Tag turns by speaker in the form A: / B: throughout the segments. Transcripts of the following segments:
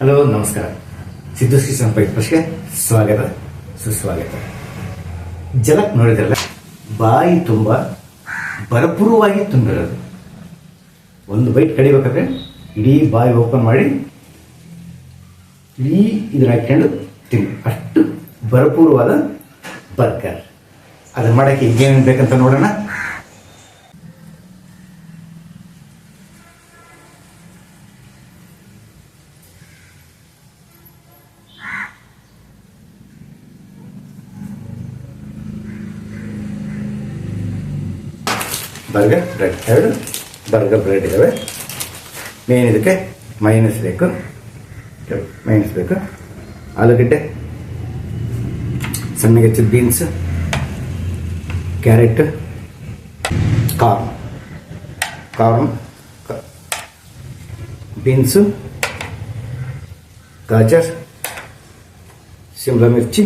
A: Hello, ನಮಸ್ಕಾರ. ಸಿದ್ದು ಶ್ರೀ ಸಂಪರ್ಕಕ್ಕೆ ಸ್ವಾಗತ, ಸುಸ್ವಾಗತ. ಜಲಕ್ ನೋಡಿದ್ರಲ್ಲ, ಬಾಯಿ ತುಂಬ ಭರಪೂರ್ವವಾಗಿ ತುಂಬಿರೋದು. ಒಂದು ಬೈಟ್ ಕಡಿಬೇಕಾದ್ರೆ ಇಡೀ ಬಾಯಿ ಓಪನ್ ಮಾಡಿ, ಇಡೀ ಇದನ್ನ ಹಾಕ್ಕೊಂಡು ತಿನ್ನಿ. ಅಷ್ಟು ಭರಪೂರ್ವಾದ ಬರ್ಗರ್. ಅದನ್ನ ಮಾಡೋಕ್ಕೆ ಏನೇನು ಬೇಕಂತ ನೋಡೋಣ. ಬರ್ಗರ್ ಬ್ರೆಡ್ ಎರಡು ಬರ್ಗರ್ ಬ್ರೆಡ್ ಇದ್ದಾವೆ ಮೇನ್ ಇದಕ್ಕೆ ಮೈನಸ್ ಬೇಕು ಮೈನಸ್ ಬೇಕು ಆಲೂಗಡ್ಡೆ ಸಣ್ಣಗೆ ಹೆಚ್ಚಿದ beans carrot corn corn beans ಗಾಜರ್ ಶಿಮ್ಲಾ ಮಿರ್ಚಿ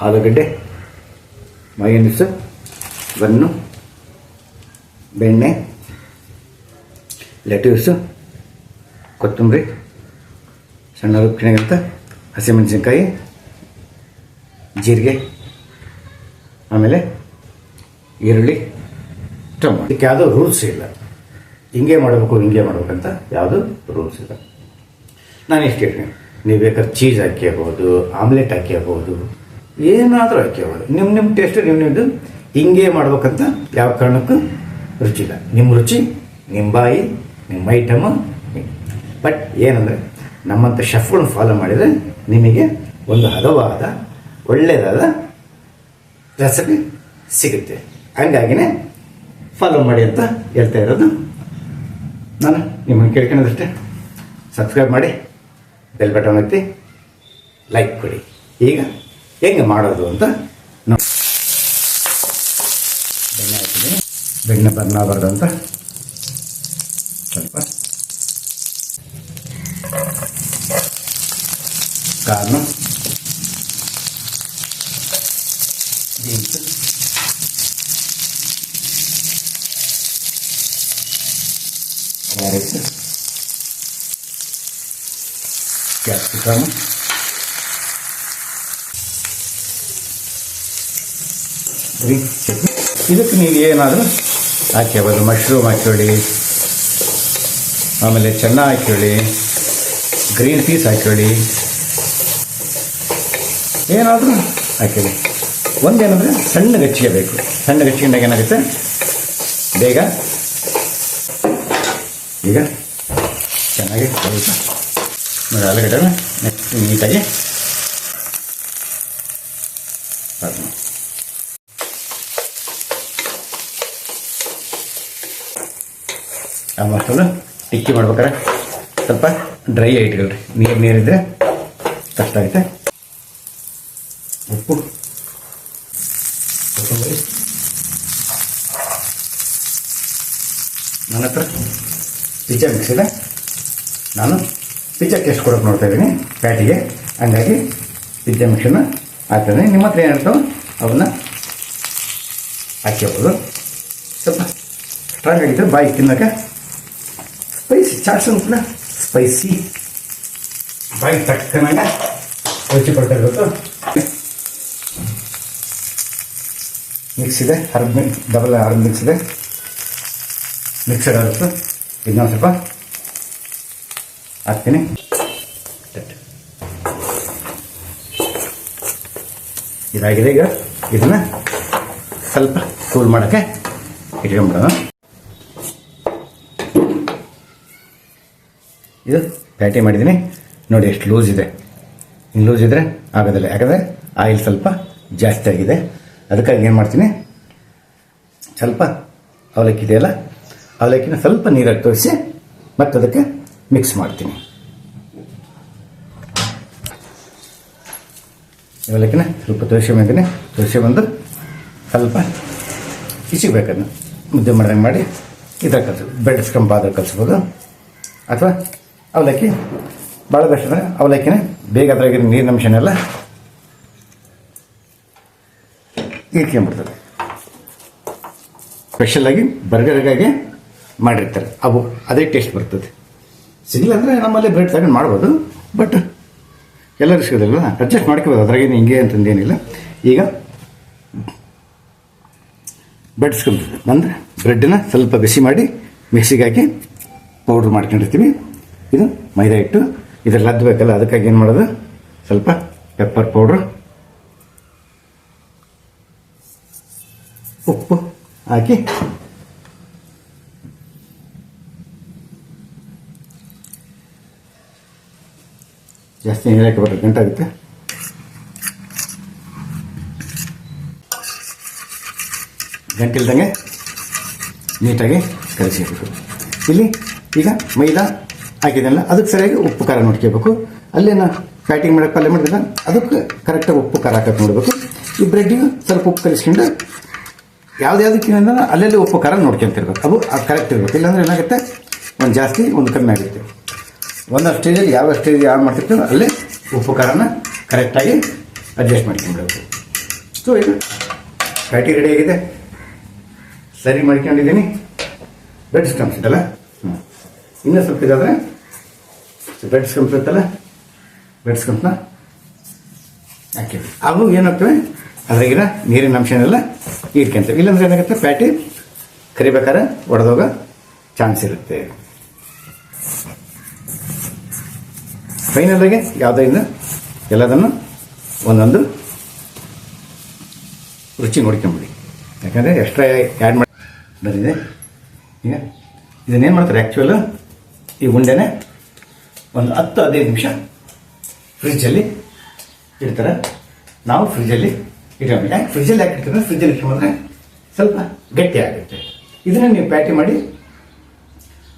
A: ಆಲೂಗಡ್ಡೆ ಮಯೋನೀಸ್ ಬನ್ನು ಬೆಣ್ಣೆ ಲೆಟ್ಯೂಸು ಕೊತ್ತಂಬರಿ, ಸಣ್ಣ ರುಬ್ಬಿನಗಂತ ಹಸಿಮೆಣಸಿನ್ಕಾಯಿ, ಜೀರಿಗೆ, ಆಮೇಲೆ ಈರುಳ್ಳಿ ಟೊಮೊ ಇದಕ್ಕೆ ಯಾವುದೋ ರೂಲ್ಸ್ ಇಲ್ಲ. ಹಿಂಗೆ ಮಾಡಬೇಕು, ಹಿಂಗೆ ಮಾಡಬೇಕಂತ ಯಾವುದೂ ರೂಲ್ಸ್ ಇಲ್ಲ. ನಾನು ಎಷ್ಟು ಹೇಳ್ತೀನಿ. ನೀವು ಬೇಕಾದ್ರೆ ಚೀಸ್ ಹಾಕ್ಯಬೋದು ಆಮ್ಲೆಟ್ ಹಾಕ್ಯಬೋದು ಏನಾದರೂ ಹಾಕ್ಯಬೋದು ನಿಮ್ಮ ನಿಮ್ಮ ಟೇಸ್ಟ್ ನಿಮ್ಮ ನಿಮ್ಮದು ಹಿಂಗೆ ಮಾಡ್ಬೇಕಂತ ಯಾವ ಕಾರಣಕ್ಕೂ ರುಚಿ ಇಲ್ಲ ನಿಮ್ಮ ರುಚಿ ನಿಮ್ಮ ಬಾಯಿ ನಿಮ್ಮ ಐಟಮ್ ಬಟ್ ಏನಂದರೆ ನಮ್ಮಂಥ ಶೆಫ್ಗಳನ್ನ ಫಾಲೋ ಮಾಡಿದರೆ ನಿಮಗೆ ಒಂದು ಹದವಾದ ಒಳ್ಳೆಯದಾದ ರೆಸಿಪಿ ಸಿಗುತ್ತೆ. ಹಂಗಾಗಿನೇ ಫಾಲೋ ಮಾಡಿ ಅಂತ ಹೇಳ್ತಾ ಇರೋದು. ನಾನು ನಿಮ್ಮನ್ನು ಕೇಳ್ಕೊಳ್ಳೋದಷ್ಟೇ ಸಬ್ಸ್ಕ್ರೈಬ್ ಮಾಡಿ ಬೆಲ್ ಬಟನ್ ಒತ್ತಿ ಲೈಕ್ ಕೊಡಿ. ಈಗ ಹೆಂಗೆ ಮಾಡೋದು ಅಂತ ನೋಡಿ ಬೆಣ್ಣೆ ಹಾಕಿದ್ದೀನಿ ಬೆಣ್ಣೆ ಬರ್ನ ಆಗಬಾರ್ದು ಅಂತ. ಸ್ವಲ್ಪ. Corn beans carrot. ಕ್ಯಾಪ್ಸಿಕಮ್. ಇದಕ್ಕೆ ನೀವು ಏನಾದರೂ ಹಾಕ್ಕೋಬೋದು ಮಶ್ರೂಮ್ ಹಾಕೊಳ್ಳಿ ಆಮೇಲೆ ಚೆನ್ನ ಹಾಕೊಳ್ಳಿ ಗ್ರೀನ್ ಪೀಸ್ ಹಾಕೊಳ್ಳಿ ಏನಾದರೂ ಹಾಕೊಳ್ಳಿ ಒಂದೇನಂದರೆ ಸಣ್ಣ ಗಚ್ಚಿಗೆ ಬೇಕು. ಸಣ್ಣ ಗಚ್ಚಿಗೆಂದಾಗ ಏನಾಗುತ್ತೆ? ಬೇಗ ಈಗ ಚೆನ್ನಾಗಿ ಸ್ವಲ್ಪ ನೋಡಿ ಆಲೂಗಡ್ಡೆ ನೆಕ್ಸ್ಟ್ ನೀಟಾಗಿ ಅದು ಮಾಡಿ. ಆ ಮಸಾಲ ಟಿಕ್ಕಿ ಮಾಡ್ಬೇಕಾರೆ. ಸ್ವಲ್ಪ ಡ್ರೈ ಇಟ್ಕೊಳ್ರಿ ನೀರು ನೀರಿದ್ರೆ ಕಷ್ಟ ಆಗುತ್ತೆ. ಉಪ್ಪು, ಕೊತ್ತಂಬರಿ. ನನ್ನ ಹತ್ರ ಪಿಜ್ಜಾ ಮಿಕ್ಸ್ ಇದೆ. ನಾನು ಪಿಜ್ಜಾಕ್ಕೆ ಎಷ್ಟು ಕೊಡೋಕೆ ನೋಡ್ತಾ ಇದ್ದೀನಿ. ಪ್ಯಾಟಿಗೆ. ಹಂಗಾಗಿ ಪಿಜ್ಜಾ ಮಿಕ್ಸನ್ನು ಹಾಕ್ತಾನೆ. ನಿಮ್ಮ ಹತ್ರ ಏನಿರ್ತವೆ ಅವನ್ನ ಹಾಕ್ಕೋಬೋದು. ಸ್ವಲ್ಪ ಸ್ಟ್ರಾಂಗ್ ಆಗಿದ್ದರೆ ಬಾಯಿ ತಿನ್ನೋಕೆ ಸ್ಪೈಸಿ ಚಾಟ್ಸ್ ಕೂಡ. ಸ್ಪೈಸಿ ಬಾಯಿ ತಕ್ಕನಾಗ ರುಚಿ ಪಡ್ತಾ ಇರಬೇಕು. ಮಿಕ್ಸ್ ಇದೆ ಮಿಕ್ ಡಬಲ್ ಹರ್ಬ್ ಮಿಕ್ಸ್ ಇದೆ. ಮಿಕ್ಸರ್ ಆಗುತ್ತೆ. ಇನ್ನೊಂದು ಸ್ವಲ್ಪ ಹಾಕ್ತೀನಿ. ಇದಾಗಿದೆ ಈಗ. ಇದನ್ನು ಸ್ವಲ್ಪ ಕೂಲ್ ಮಾಡೋಕ್ಕೆ ಇಟ್ಕೊಂಡ್ಬಿಡೋಣ. ಇದು ಪ್ಯಾಟಿ ಮಾಡಿದ್ದೀನಿ. ನೋಡಿ, ಎಷ್ಟು ಲೂಸ್ ಇದೆ. ಇನ್ನು ಲೂಸ್ ಇದ್ದರೆ ಆಗೋದಿಲ್ಲ. ಯಾಕಂದರೆ ಆಯಿಲ್ ಸ್ವಲ್ಪ ಜಾಸ್ತಿ ಆಗಿದೆ. ಅದಕ್ಕಾಗಿ ಏನು ಮಾಡ್ತೀನಿ? ಸ್ವಲ್ಪ ಅವಲಕ್ಕಿ ಇದೆಯಲ್ಲ, ಅವಲಕ್ಕಿನ ಸ್ವಲ್ಪ ನೀರಾಗಿ ತೋರಿಸಿ ಮತ್ತೆ ಅದಕ್ಕೆ ಮಿಕ್ಸ್ ಮಾಡ್ತೀನಿ. ಅವಲಕ್ಕಿನ ಸ್ವಲ್ಪ ತೋರಿಸಿ ಬಂದಿನಿ. ತೋರಿಸಿ ಬಂದು ಸ್ವಲ್ಪ ಇಸಿಬೇಕನ್ನು ಮುದ್ದೆ ಮಾಡಿದಂಗೆ ಮಾಡಿ ಇದ್ರಾಗ ಕಲಿಸ್ಬೋದು ಬೆಡ್ ಆದಾಗ ಕಲಿಸ್ಬೋದು. ಅಥವಾ ಅವಲಕ್ಕಿ ಭಾಳ ಬೆಸ್ಟ್ ಅಂದರೆ ಅವಲಕ್ಕಿನ ಬೇಗ ಅದ್ರಾಗಿರೋ ನೀರಿನ ಅಂಶನೆಲ್ಲ ಇಟ್ಕೊಂಡ್ಬಿಡ್ತದೆ ಸ್ಪೆಷಲಾಗಿ ಬರ್ಗರ್ಗಾಗಿ ಮಾಡಿರ್ತಾರೆ. ಅವು, ಅದೇ ಟೇಸ್ಟ್ ಬರ್ತದೆ. ಸಿಗಲ್ಲ ಅಂದರೆ ನಮ್ಮಲ್ಲಿ ಬ್ರೆಡ್ ತಗೊಂಡು ಮಾಡ್ಬೋದು ಬಟ್ ಎಲ್ಲರೂ ಸಿಗೋದಿಲ್ಲ ಅಡ್ಜಸ್ಟ್ ಮಾಡ್ಕೋಬೋದು, ಅದ್ರಾಗೇನು ಹಿಂಗೆ ಅಂತಂದೇನಿಲ್ಲ ಈಗ ಬ್ರೆಡ್ ಸ್ಕಂಬ್ತದೆ ಅಂದರೆ ಬ್ರೆಡ್ಡನ್ನ ಸ್ವಲ್ಪ ಬಿಸಿ ಮಾಡಿ ಮಿಕ್ಸಿಗೆ ಹಾಕಿ ಪೌಡ್ರ್ ಮಾಡ್ಕೊಂಡಿರ್ತೀವಿ. ಇದು ಮೈದಾ ಹಿಟ್ಟು. ಇದ್ರಲ್ಲಿ ಲದ್ದಬೇಕಲ್ಲ ಅದಕ್ಕಾಗಿ ಏನು ಮಾಡೋದು? ಸ್ವಲ್ಪ ಪೆಪ್ಪರ್ ಪೌಡ್ರು ಉಪ್ಪು ಹಾಕಿ. ಜಾಸ್ತಿ ನೀರು ಹಾಕಬೇಕು ಬಿಟ್ರೆ ಗಂಟಾಗುತ್ತೆ. ಗಂಟಿಲ್ದಂಗೆ ನೀಟಾಗಿ ಕಲಿಸಿರ್ಬೇಕು ಇಲ್ಲಿ ಈಗ ಮೈದಾ ಹಾಕಿದೆಲ್ಲ ಅದಕ್ಕೆ ಸರಿಯಾಗಿ ಉಪ್ಪು ಖಾರ ನೋಡ್ಕೋಬೇಕು ಅಲ್ಲೇನ ಫ್ಯಾಟಿಂಗ್ ಮಾಡೋಕೆ ಪಲ್ಯ ಮಾಡಿದ್ರೆ ಅದಕ್ಕೆ ಕರೆಕ್ಟಾಗಿ ಉಪ್ಪು ಖಾರ ಹಾಕಕ್ಕೆ ನೋಡಬೇಕು. ಈ ಬ್ರೆಡ್ಡಿಗೆ ಸ್ವಲ್ಪ ಉಪ್ಪು ಕಲಿಸ್ಕೊಂಡು ಯಾವ್ದ್ಯಾವ್ದಕ್ಕೆ ಅಂದ್ರೆ ಅಲ್ಲಲ್ಲಿ ಉಪ್ಪು ಖಾರ ನೋಡ್ಕೊಂತಿರ್ಬೇಕು. ಅದು ಅದು ಕರೆಕ್ಟ್ ಇರಬೇಕು. ಇಲ್ಲಾಂದ್ರೆ ಏನಾಗುತ್ತೆ? ಒಂದು ಜಾಸ್ತಿ, ಒಂದು ಕಮ್ಮಿ ಆಗುತ್ತೆ. ಒಂದೊಂದು ಸ್ಟೇಜಲ್ಲಿ ಯಾವ ಸ್ಟೇಜ್ ಯಾವ ಮಾಡ್ತಿರ್ತೀವೋ ಅಲ್ಲೇ ಉಪ್ಪು ಖಾರನ ಕರೆಕ್ಟಾಗಿ ಅಡ್ಜಸ್ಟ್ ಮಾಡ್ಕೊಂಡ್ಬಿಡಬೇಕು. ಸೊ ಇದು ಪ್ಯಾಟಿ ರೆಡಿ ಆಗಿದೆ. ಸರಿ ಮಾಡ್ಕೊಂಡಿದ್ದೀನಿ. ಬ್ರೆಡ್ ಸ್ಟಮ್ಸ್ ಇದೆಲ್ಲ ಇನ್ನೂ ಸ್ವಲ್ಪ ಇದಾದರೆ ಇರುತ್ತಲ್ಲ? ಬ್ರೆಡ್ ಸ್ಟಮ್ಸ್ನ ಹಾಕಿದ್ವಿ ಅವು ಏನಾಗ್ತವೆ? ಅದ್ರಾಗಿನ ನೀರಿನ ಅಂಶನೆಲ್ಲ ಇಟ್ಕೊಂತೇವೆ. ಇಲ್ಲಾಂದ್ರೆ ಏನಾಗುತ್ತೆ? ಪ್ಯಾಟಿ ಕರಿಬೇಕಾದ್ರೆ ಒಡೆದೋಗ ಚಾನ್ಸ್ ಇರುತ್ತೆ. ಫೈನಲಾಗಿ ಯಾವುದರಿಂದ ಎಲ್ಲದನ್ನು ಒಂದೊಂದು ರುಚಿ ನೋಡ್ಕೊಂಬಿಡಿ. ಯಾಕಂದರೆ ಎಕ್ಸ್ಟ್ರಾ ಆ್ಯಡ್ ಮಾಡಿ ಬಂದಿದೆ. ಈಗ ಇದನ್ನೇನು ಮಾಡ್ತಾರೆ? ಆ್ಯಕ್ಚುಲು ಈ ಉಂಡೆನೆ ಒಂದು ಹತ್ತು ಹದಿನೈದು ನಿಮಿಷ ಫ್ರಿಜ್ಜಲ್ಲಿ ಇಡ್ತಾರೆ. ನಾವು ಫ್ರಿಜ್ಜಲ್ಲಿ ಇಟ್ಕೊಂಡು ಯಾಕೆ ಫ್ರಿಜ್ಜಲ್ಲಿ ಯಾಕೆ ಇಡ್ತಾರೆ? ಫ್ರಿಜ್ಜಲ್ಲಿ ಇಟ್ಕೊಂಡ್ರೆ ಸ್ವಲ್ಪ ಗಟ್ಟಿ ಆಗುತ್ತೆ. ಇದನ್ನು ನೀವು ಪ್ಯಾಟಿ ಮಾಡಿ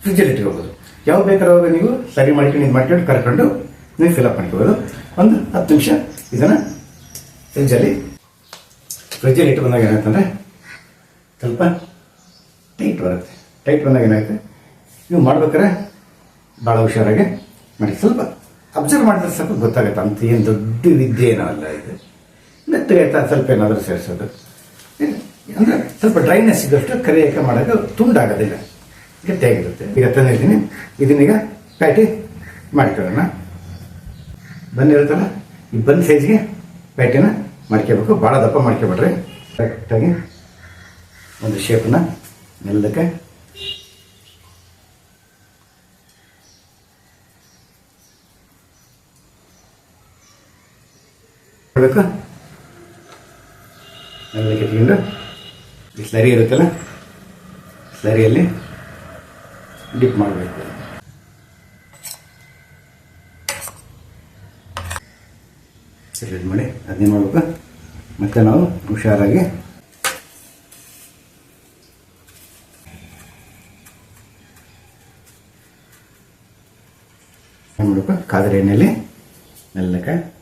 A: ಫ್ರಿಜ್ಜಲ್ಲಿ ಇಟ್ಕೋಬೋದು. ಯಾವ ಬೇಕಾದ್ರೆ ನೀವು ಸರಿ ಮಾಡ್ಕೊಂಡು ಇದು ಮಾಡ್ಕೊಂಡು ಕರ್ಕೊಂಡು ನೀವು ಫಿಲಪ್ ಮಾಡ್ಕೋಬೋದು. ಒಂದು ಹತ್ತು ನಿಮಿಷ ಇದನ್ನು ಫ್ರಿಜ್ಜಲ್ಲಿ ಫ್ರಿಜ್ಜಲ್ಲಿ ಇಟ್ಟು ಬಂದಾಗ ಏನಾಗ್ತಂದ್ರೆ ಸ್ವಲ್ಪ ಟೈಟ್ ಬರುತ್ತೆ. ಟೈಟ್ ಬಂದಾಗ ಏನಾಗುತ್ತೆ? ನೀವು ಮಾಡ್ಬೇಕಾದ್ರೆ ಭಾಳ ಹುಷಾರಾಗಿ ಮಾಡಿ ಸ್ವಲ್ಪ ಅಬ್ಸರ್ವ್ ಮಾಡಿದ್ರೆ ಸ್ವಲ್ಪ ಗೊತ್ತಾಗುತ್ತೆ ಅಂತ ಏನು ದೊಡ್ಡ ವಿದ್ಯೆ ಏನೋ ಅಲ್ಲ ಇದು. ಮೆತ್ತಗಾಯ್ತಾ ಸ್ವಲ್ಪ ಏನಾದರೂ ಸೇರಿಸೋದು. ಅಂದರೆ ಸ್ವಲ್ಪ ಡ್ರೈನೆಸ್ ಇದ್ದಷ್ಟು ಕರಿಯಕ್ಕೆ ಮಾಡೋಕೆ ತುಂಡಾಗೋದಿಲ್ಲ. ಗಟ್ಟಿಯಾಗಿರುತ್ತೆ. ಈಗ ತಂದಿದ್ದೀನಿ ಇದನ್ನೀಗ ಪ್ಯಾಟಿ ಮಾಡ್ಕೊಳ್ಳೋಣ. ಬಂದಿರುತ್ತಲ್ಲ ಈ ಬಂದ್ ಸೈಜ್ಗೆ ಪ್ಯಾಟಿನ ಮಾಡ್ಕೋಬೇಕು. ಭಾಳ ದಪ್ಪ ಮಾಡ್ಕೊಬೇಡ್ರಿ. ಕರೆಕ್ಟಾಗಿ ಒಂದು ಶೇಪನ್ನ ಮೆಲ್ಲಕ್ಕೆ ಬೇಕು ಎಲ್ಲ ಇಟ್ಕೊಂಡು ಈ ಇರುತ್ತಲ್ಲ ಸರಿಯಲ್ಲಿ ಡಿಪ್ ಮಾಡಬೇಕು. ಸರಿ ಮಾಡಿ, ಅದನ್ನೇ ಮಾಡ್ಬೇಕು. ಮತ್ತೆ ನಾವು ಹುಷಾರಾಗಿ ಮಾಡಬೇಕು. ಕಾದರೆ ಎಣ್ಣೆಯಲ್ಲಿ ಮೆಲ್ಲಕ್ಕೆ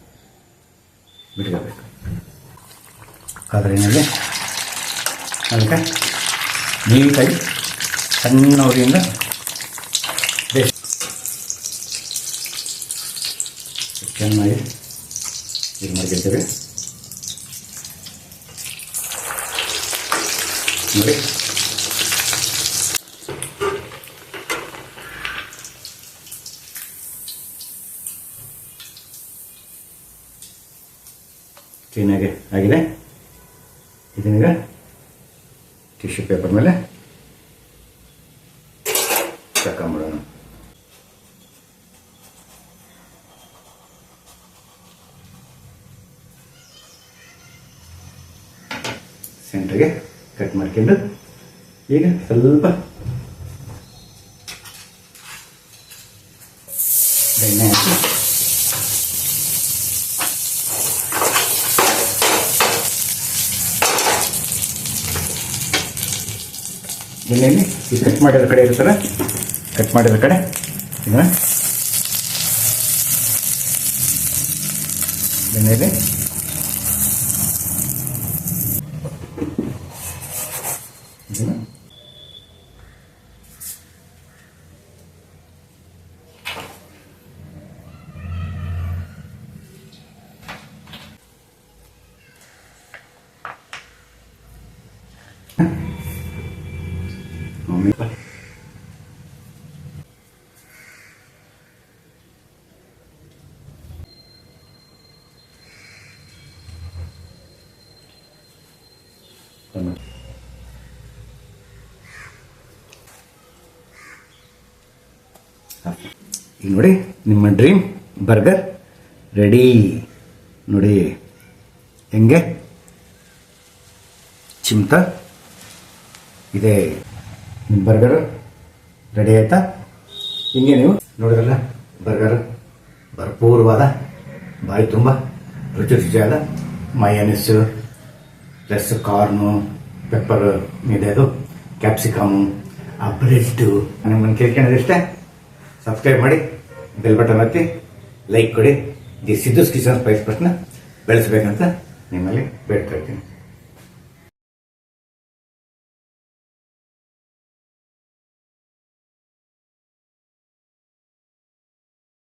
A: ಕಾದರೆ ಅದಕ್ಕೆ ನೀಟಾಗಿ ಸಣ್ಣ ಉರಿಯಿಂದ ಬೇಸ್ ಚೆನ್ನಾಗಿ ಇದು ಮಾಡ್ಕೊಳ್ತೇವೆ. ನೋಡಿ. ಕ್ಲೀನಾಗಿ ಆಗಿದೆ. ಇದನ್ನೀಗ ಟಿಶ್ಯೂ ಪೇಪರ್ ಮೇಲೆ? ತಗೊಂಬಿಡೋಣ ಸೆಂಟ್ರಿಗೆ ಕಟ್ ಮಾಡ್ಕೊಂಡು ಈಗ ಸ್ವಲ್ಪ ಬೆಣ್ಣೆ ಹಾಕಿ. ಬೆಣ್ಣೆಯಲ್ಲಿ ಈ ಕಟ್ ಮಾಡಿರೋ ಕಡೆ ಇರ್ತಾರೆ ಕಟ್ ಮಾಡಿರೋ ಕಡೆ. ಇದನ್ನ. ಬೆಣ್ಣೆಯಲ್ಲಿ ಇದನ್ನ ಮಮ್ಮಿ ಈಗ ನೋಡಿ, ನಿಮ್ಮ ಡ್ರೀಮ್ ಬರ್ಗರ್ ರೆಡಿ ನೋಡಿ, ಹೆಂಗೆ? ಚಿಮ್ತಾ. ಇದೆ. ನಿಮ್ಮ ಬರ್ಗರು ರೆಡಿ ಆಯ್ತಾ? ಹಿಂಗೆ ನೀವು ನೋಡಿದ್ರಲ್ಲ ಬರ್ಗರ್ ಭರ್ಪೂರ್ವಾದ, ಬಾಯಿ ತುಂಬ ರುಚಿ ರುಚಿಯಾದ ಮಯನಿಸು ಪ್ಲಸ್ ಕಾರ್ನು ಪೆಪ್ಪರ್ ಇದೆ ಅದು ಕ್ಯಾಪ್ಸಿಕಮು ಆ ಬ್ರೆಡ್ಡು ನಿಮ್ಮನ್ನು ಕೇಳ್ಕೊಂಡಿದ್ರೆ ಸಬ್ಸ್ಕ್ರೈಬ್ ಮಾಡಿ ಬೆಲ್ ಬಟನ್ ಒತ್ತಿ ಲೈಕ್ ಕೊಡಿ. ದಿ ಸಿದ್ದು ಕಿಚನ್ ಸ್ಪೈಸ್ ಪಟ್ನ ಬೆಳೆಸ್ಬೇಕಂತ ನಿಮ್ಮಲ್ಲಿ ಬೇಡ್ಕೊಳ್ತೀನಿ.